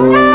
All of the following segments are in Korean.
Thank you.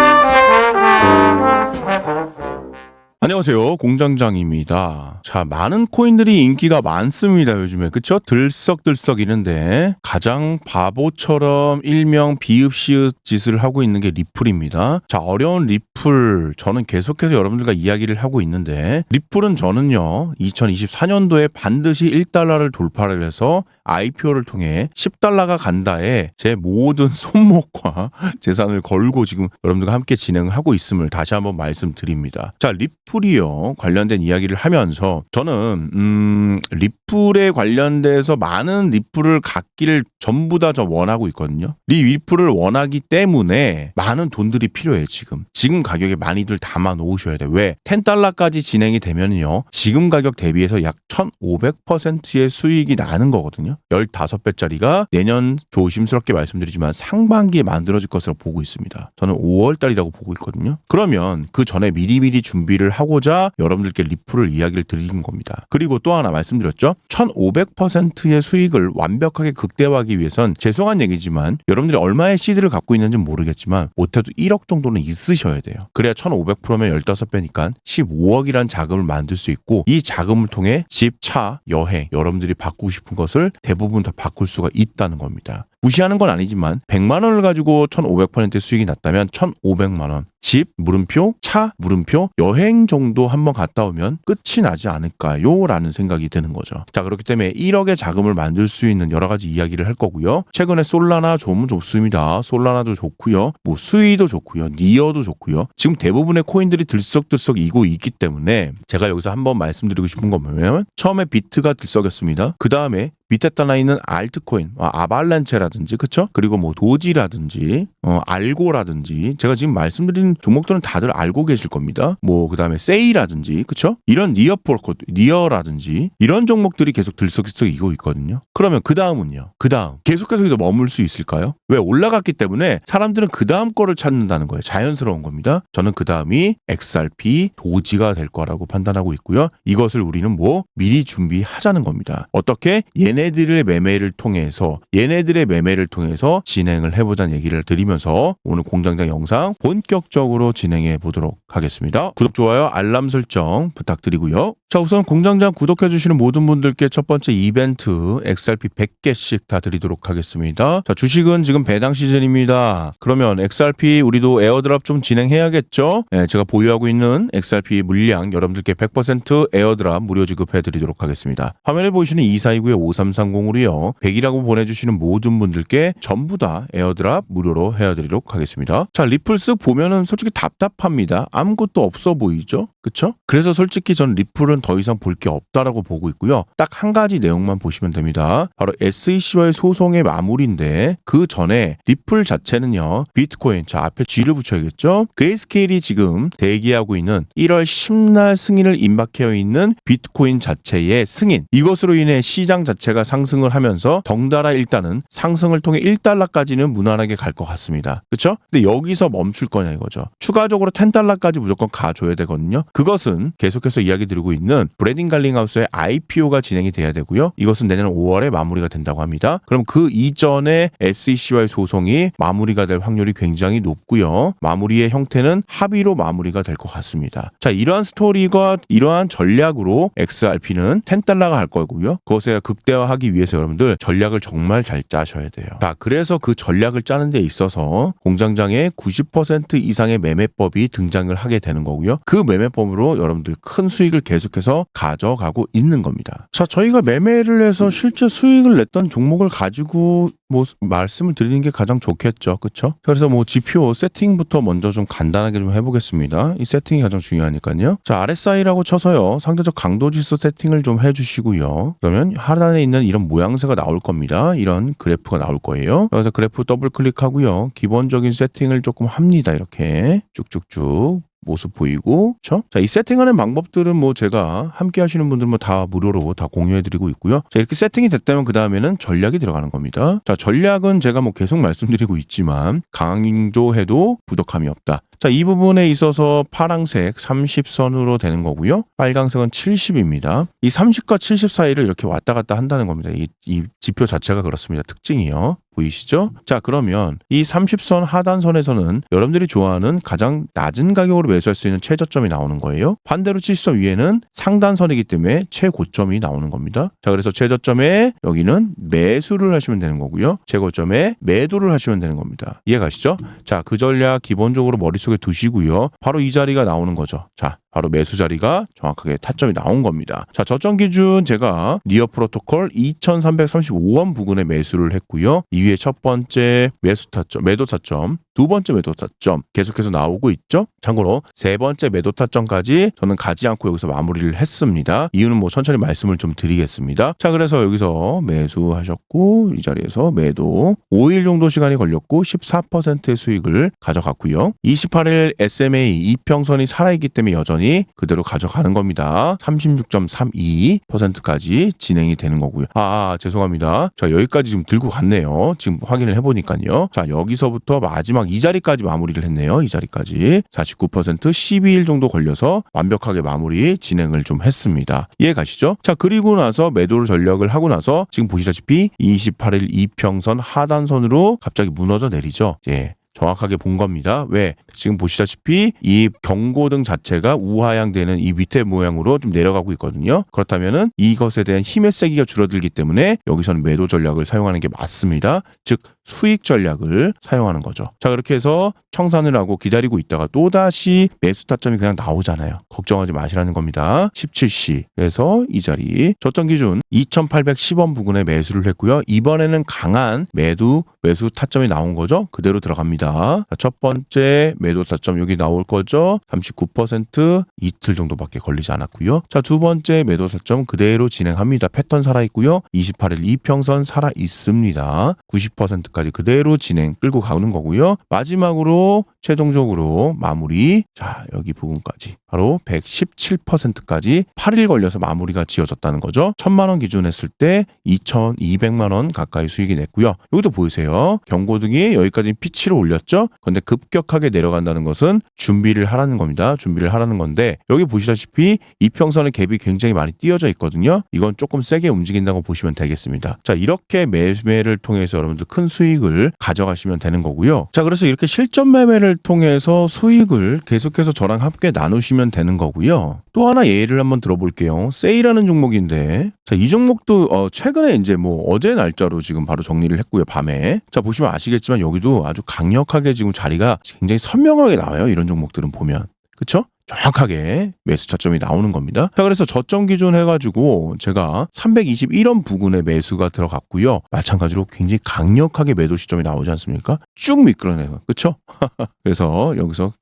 안녕하세요. 공장장입니다. 자 많은 코인들이 인기가 많습니다 요즘에. 그쵸? 들썩들썩이는데 가장 바보처럼 일명 비읍시읒 짓을 하고 있는 게 리플입니다. 자 어려운 리플 저는 계속해서 여러분들과 이야기를 하고 있는데 리플은 저는요 2024년도에 반드시 1달러를 돌파를 해서 IPO를 통해 10달러가 간다에 제 모든 손목과 재산을 걸고 지금 여러분들과 함께 진행을 하고 있음을 다시 한번 말씀드립니다. 자, 리플 이요. 관련된 이야기를 하면서 저는 음, 리플에 관련돼서 많은 리플을 갖기를 전부 다 저 원하고 있거든요. 이 리플을 원하기 때문에 많은 돈들이 필요해요, 지금. 지금 가격에 많이들 담아 놓으셔야 돼. 왜? 10달러까지 진행이 되면요. 지금 가격 대비해서 약 1,500%의 수익이 나는 거거든요. 15배짜리가 내년 조심스럽게 말씀드리지만 상반기에 만들어질 것으로 보고 있습니다. 저는 5월 달이라고 보고 있거든요. 그러면 그 전에 미리미리 준비를 하고 자 여러분들께 리플을 이야기를 드리는 겁니다. 그리고 또 하나 말씀드렸죠. 1500%의 수익을 완벽하게 극대화하기 위해선 죄송한 얘기지만 여러분들이 얼마의 시드를 갖고 있는지 는 모르겠지만 못해도 1억 정도는 있으셔야 돼요. 그래야 1500%면 15배니까 15억이란 자금을 만들 수 있고 이 자금을 통해 집, 차, 여행 여러분들이 바꾸고 싶은 것을 대부분 다 바꿀 수가 있다는 겁니다. 무시하는 건 아니지만 100만 원을 가지고 1,500% 수익이 났다면 1,500만 원. 집, 물음표, 차, 물음표, 여행 정도 한번 갔다 오면 끝이 나지 않을까요? 라는 생각이 드는 거죠. 자, 그렇기 때문에 1억의 자금을 만들 수 있는 여러 가지 이야기를 할 거고요. 최근에 솔라나 좋으면 좋습니다. 솔라나도 좋고요. 뭐 수위도 좋고요. 니어도 좋고요. 지금 대부분의 코인들이 들썩들썩 이고 있기 때문에 제가 여기서 한번 말씀드리고 싶은 건 뭐냐면 처음에 비트가 들썩였습니다. 그 다음에 밑에 따라 있는 알트코인, 아, 아발란체라든지, 그쵸? 그리고 뭐 도지라든지, 어, 알고라든지, 제가 지금 말씀드린 종목들은 다들 알고 계실 겁니다. 뭐, 그 다음에 세이라든지, 그쵸? 이런 니어 프로코, 니어라든지, 이런 종목들이 계속 들썩들썩 이고 있거든요. 그러면 그 다음은요? 그 다음. 계속해서 여기서 머물 수 있을까요? 왜? 올라갔기 때문에 사람들은 그 다음 거를 찾는다는 거예요. 자연스러운 겁니다. 저는 그 다음이 XRP, 도지가 될 거라고 판단하고 있고요. 이것을 우리는 뭐, 미리 준비하자는 겁니다. 어떻게? 얘 얘네들의 매매를 통해서 얘네들의 매매를 통해서 진행을 해보자는 얘기를 드리면서 오늘 공장장 영상 본격적으로 진행해 보도록 하겠습니다. 구독, 좋아요, 알람 설정 부탁드리고요. 자 우선 공장장 구독해주시는 모든 분들께 첫 번째 이벤트 XRP 100개씩 다 드리도록 하겠습니다. 자 주식은 지금 배당 시즌입니다. 그러면 XRP 우리도 에어드랍 좀 진행해야겠죠? 네, 제가 보유하고 있는 XRP 물량 여러분들께 100% 에어드랍 무료 지급해드리도록 하겠습니다. 화면에 보이시는 242-532 330으로요 100이라고 보내주시는 모든 분들께 전부 다 에어드랍 무료로 해드리도록 하겠습니다. 자, 리플스 보면은 솔직히 답답합니다. 아무것도 없어 보이죠? 그쵸? 그래서 솔직히 전 리플은 더 이상 볼 게 없다라고 보고 있고요. 딱 한 가지 내용만 보시면 됩니다. 바로 SEC와의 소송의 마무리인데 그 전에 리플 자체는요. 비트코인, 자 앞에 G를 붙여야겠죠? 그레이스케일이 지금 대기하고 있는 1월 10날 승인을 임박해 있는 비트코인 자체의 승인. 이것으로 인해 시장 자체가 상승을 하면서 덩달아 일단은 상승을 통해 1달러까지는 무난하게 갈 것 같습니다. 그렇죠? 근데 여기서 멈출 거냐 이거죠. 추가적으로 10달러까지 무조건 가줘야 되거든요. 그것은 계속해서 이야기 드리고 있는 브레딩 갈링하우스의 IPO가 진행이 돼야 되고요. 이것은 내년 5월에 마무리가 된다고 합니다. 그럼 그 이전에 SEC와의 소송이 마무리가 될 확률이 굉장히 높고요. 마무리의 형태는 합의로 마무리가 될 것 같습니다. 자, 이러한 스토리가 이러한 전략으로 XRP는 10달러가 할 거고요. 그것에 극대화 하기 위해서 여러분들 전략을 정말 잘 짜셔야 돼요. 자, 그래서 그 전략을 짜는 데 있어서 공장장의 90% 이상의 매매법이 등장을 하게 되는 거고요. 그 매매법으로 여러분들 큰 수익을 계속해서 가져가고 있는 겁니다. 자, 저희가 매매를 해서 실제 수익을 냈던 종목을 가지고 뭐 말씀을 드리는 게 가장 좋겠죠. 그렇죠? 그래서 뭐 지표 세팅부터 먼저 좀 간단하게 좀 해보겠습니다. 이 세팅이 가장 중요하니까요. 자, RSI라고 쳐서요. 상대적 강도 지수 세팅을 좀 해주시고요. 그러면 하단에 있는 이런 모양새가 나올 겁니다. 이런 그래프가 나올 거예요. 그래서 그래프 더블 클릭하고요. 기본적인 세팅을 조금 합니다. 이렇게 쭉쭉쭉 모습 보이고, 그렇죠? 자, 이 세팅하는 방법들은 뭐 제가 함께 하시는 분들 뭐 다 무료로 다 공유해 드리고 있고요. 자, 이렇게 세팅이 됐다면 그 다음에는 전략이 들어가는 겁니다. 자, 전략은 제가 뭐 계속 말씀드리고 있지만 강조해도 부족함이 없다. 자, 이 부분에 있어서 파랑색 30선으로 되는 거고요. 빨강색은 70입니다. 이 30과 70 사이를 이렇게 왔다 갔다 한다는 겁니다. 이, 이 지표 자체가 그렇습니다. 특징이요. 보이시죠? 자, 그러면 이 30선 하단선에서는 여러분들이 좋아하는 가장 낮은 가격으로 매수할 수 있는 최저점이 나오는 거예요. 반대로 70선 위에는 상단선이기 때문에 최고점이 나오는 겁니다. 자, 그래서 최저점에 여기는 매수를 하시면 되는 거고요. 최고점에 매도를 하시면 되는 겁니다. 이해 가시죠? 자, 그 전략 기본적으로 머릿속에 두시고요. 바로 이 자리가 나오는 거죠. 자, 바로 매수 자리가 정확하게 타점이 나온 겁니다. 자, 저점 기준 제가 니어 프로토콜 2335원 부근에 매수를 했고요. 이후에 첫 번째 매수 타점, 매도 타점, 두 번째 매도 타점 계속해서 나오고 있죠. 참고로 세 번째 매도 타점까지 저는 가지 않고 여기서 마무리를 했습니다. 이유는 뭐 천천히 말씀을 좀 드리겠습니다. 자, 그래서 여기서 매수하셨고 이 자리에서 매도 5일 정도 시간이 걸렸고 14%의 수익을 가져갔고요. 28일 SMA 이평선이 살아있기 때문에 여전히 그대로 가져가는 겁니다. 36.32%까지 진행이 되는 거고요. 아, 아, 죄송합니다. 자, 여기까지 지금 들고 갔네요. 지금 확인을 해보니까요. 자, 여기서부터 마지막 이 자리까지 마무리를 했네요. 이 자리까지. 49% 12일 정도 걸려서 완벽하게 마무리 진행을 좀 했습니다. 이해 가시죠? 자, 그리고 나서 매도를 전략을 하고 나서 지금 보시다시피 28일 이평선 하단선으로 갑자기 무너져 내리죠. 예. 정확하게 본 겁니다. 왜? 지금 보시다시피 이 경고등 자체가 우하향되는 이 밑에 모양으로 좀 내려가고 있거든요. 그렇다면은 이것에 대한 힘의 세기가 줄어들기 때문에 여기서는 매도 전략을 사용하는 게 맞습니다. 즉 수익 전략을 사용하는 거죠. 자, 그렇게 해서 청산을 하고 기다리고 있다가 또다시 매수 타점이 그냥 나오잖아요. 걱정하지 마시라는 겁니다. 17시. 그래서 이 자리 저점 기준 2,810원 부근에 매수를 했고요. 이번에는 강한 매도 매수 타점이 나온 거죠. 그대로 들어갑니다. 자, 첫 번째 매도 타점 여기 나올 거죠. 39% 이틀 정도밖에 걸리지 않았고요. 자, 두 번째 매도 타점 그대로 진행합니다. 패턴 살아 있고요. 28일 이평선 살아 있습니다. 90% 까지 그대로 진행 끌고 가는 거고요. 마지막으로 최종적으로 마무리 자, 여기 부분까지 바로 117%까지 8일 걸려서 마무리가 지어졌다는 거죠. 1000만 원 기준 했을 때 2200만 원 가까이 수익이 냈고요. 여기도 보이세요. 경고등이 여기까지 피치를 올렸죠. 근데 급격하게 내려간다는 것은 준비를 하라는 겁니다. 준비를 하라는 건데 여기 보시다시피 이평선의 갭이 굉장히 많이 띄어져 있거든요. 이건 조금 세게 움직인다고 보시면 되겠습니다. 자, 이렇게 매매를 통해서 여러분들 큰 수익 을 가져가시면 되는 거고요. 자, 그래서 이렇게 실전 매매를 통해서 수익을 계속해서 저랑 함께 나누시면 되는 거고요. 또 하나 예를 한번 들어볼게요. 세일하는 종목인데, 자, 이 종목도 어, 최근에 이제 뭐 어제 날짜로 지금 바로 정리를 했고요, 밤에. 자, 보시면 아시겠지만 여기도 아주 강력하게 지금 자리가 굉장히 선명하게 나와요. 이런 종목들은 보면. 그쵸? 정확하게 매수 차점이 나오는 겁니다. 자, 그래서 저점 기준 해가지고 제가 321원 부근에 매수가 들어갔고요. 마찬가지로 굉장히 강력하게 매도 시점이 나오지 않습니까? 쭉 미끌어내요. 그쵸? 그래서 여기서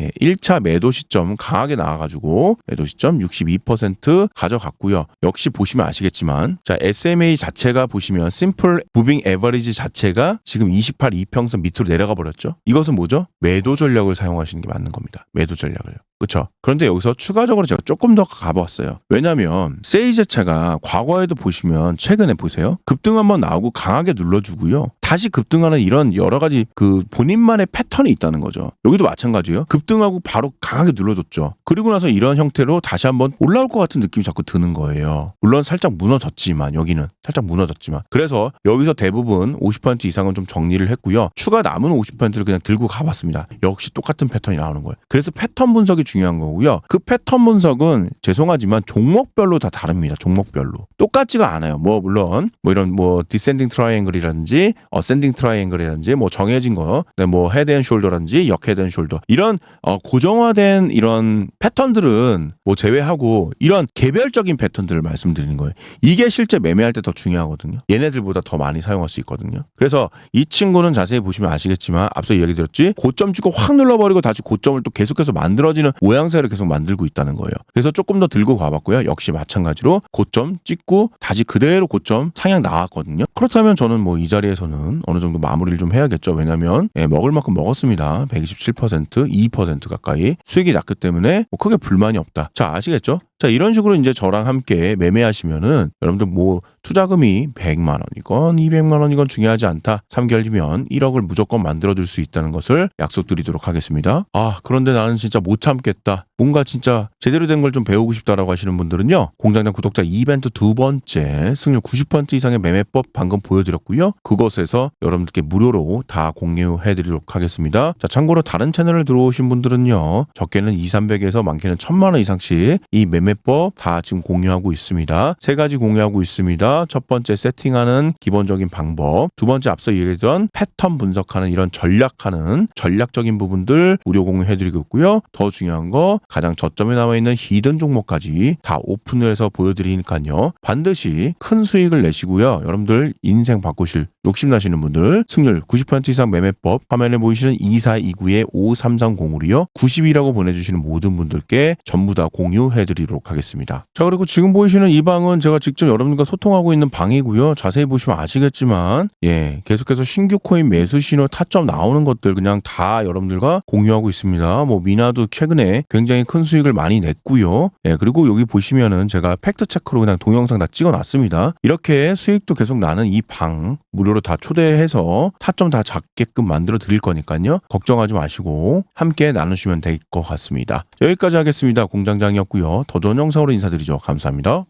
예, 1차 매도 시점 강하게 나와가지고 매도 시점 62% 가져갔고요. 역시 보시면 아시겠지만 자 SMA 자체가 보시면 심플 무빙 에버리지 자체가 지금 28 이평선 밑으로 내려가 버렸죠. 이것은 뭐죠? 매도 전략을 사용하시는 게 맞는 겁니다. 매도 전략 을요. 그렇죠. 그런데 여기서 추가적으로 제가 조금 더 가봤어요. 왜냐하면 세이 자체가 과거에도 보시면 최근에 보세요. 급등 한번 나오고 강하게 눌러주고요. 다시 급등하는 이런 여러 가지 그 본인만의 패턴이 있다는 거죠. 여기도 마찬가지예요. 급등하고 바로 강하게 눌러줬죠. 그리고 나서 이런 형태로 다시 한번 올라올 것 같은 느낌이 자꾸 드는 거예요. 물론 살짝 무너졌지만 여기는 살짝 무너졌지만 그래서 여기서 대부분 50% 이상은 좀 정리를 했고요. 추가 남은 50%를 그냥 들고 가봤습니다. 역시 똑같은 패턴이 나오는 거예요. 그래서 패턴 분석이 중요한 거고요. 그 패턴 분석은 죄송하지만 종목별로 다 다릅니다. 종목별로 똑같지가 않아요. 뭐 물론 뭐 이런 뭐 디센딩 트라이앵글이라든지 어센딩 트라이앵글이라든지 뭐 정해진 거, 네, 뭐 헤드 앤 숄더라든지 역 헤드 앤 숄더 이런 어, 고정화된 이런 패턴들은 뭐 제외하고 이런 개별적인 패턴들을 말씀드리는 거예요. 이게 실제 매매할 때 더 중요하거든요. 얘네들보다 더 많이 사용할 수 있거든요. 그래서 이 친구는 자세히 보시면 아시겠지만 앞서 얘기 드렸지 고점 찍고 확 눌러버리고 다시 고점을 또 계속해서 만들어지는 모양새를 계속 만들고 있다는 거예요. 그래서 조금 더 들고 가봤고요. 역시 마찬가지로 고점 찍고 다시 그대로 고점 상향 나왔거든요. 그렇다면 저는 뭐 이 자리에서는 어느 정도 마무리를 좀 해야겠죠. 왜냐면 예, 먹을 만큼 먹었습니다. 127% 2% 가까이 수익이 났기 때문에 뭐 크게 불만이 없다. 자 아시겠죠? 자 이런 식으로 이제 저랑 함께 매매하시면은 여러분들 뭐 투자금이 100만 원이건 200만 원이건 중요하지 않다. 3개월이면 1억을 무조건 만들어 둘 수 있다는 것을 약속드리도록 하겠습니다. 아 그런데 나는 진짜 못 참겠다. 뭔가 진짜 제대로 된 걸 좀 배우고 싶다라고 하시는 분들은요. 공장장 구독자 이벤트 두 번째 승률 90% 이상의 매매법 방금 보여드렸고요. 그것에서 여러분들께 무료로 다 공유해 드리도록 하겠습니다. 자 참고로 다른 채널을 들어오신 분들은요. 적게는 2, 300에서 많게는 1000만 원 이상씩 이 매매 법 다 지금 공유하고 있습니다. 세 가지 공유하고 있습니다. 첫 번째 세팅하는 기본적인 방법, 두 번째 앞서 얘기했던 패턴 분석하는 이런 전략하는 전략적인 부분들 무료 공유해드리고 있고요. 더 중요한 거 가장 저점에 나와 있는 히든 종목까지 다 오픈을 해서 보여드리니까요. 반드시 큰 수익을 내시고요. 여러분들 인생 바꾸실 욕심 나시는 분들 승률 90% 이상 매매법 화면에 보이시는 2429의 5330으로요. 90이라고 보내주시는 모든 분들께 전부 다 공유해드리도록 하겠습니다. 자 그리고 지금 보이시는 이 방은 제가 직접 여러분들과 소통하고 있는 방이고요. 자세히 보시면 아시겠지만 예 계속해서 신규 코인 매수 신호 타점 나오는 것들 그냥 다 여러분들과 공유하고 있습니다. 뭐 미나도 최근에 굉장히 큰 수익을 많이 냈고요. 예 그리고 여기 보시면은 제가 팩트 체크로 그냥 동영상 다 찍어놨습니다. 이렇게 수익도 계속 나는 이 방 무료로 다 초대해서 타점 다 잡게끔 만들어 드릴 거니까요. 걱정하지 마시고 함께 나누시면 될 것 같습니다. 여기까지 하겠습니다. 공장장이었고요. 더좋 은 영상으로 인사드리죠. 감사합니다.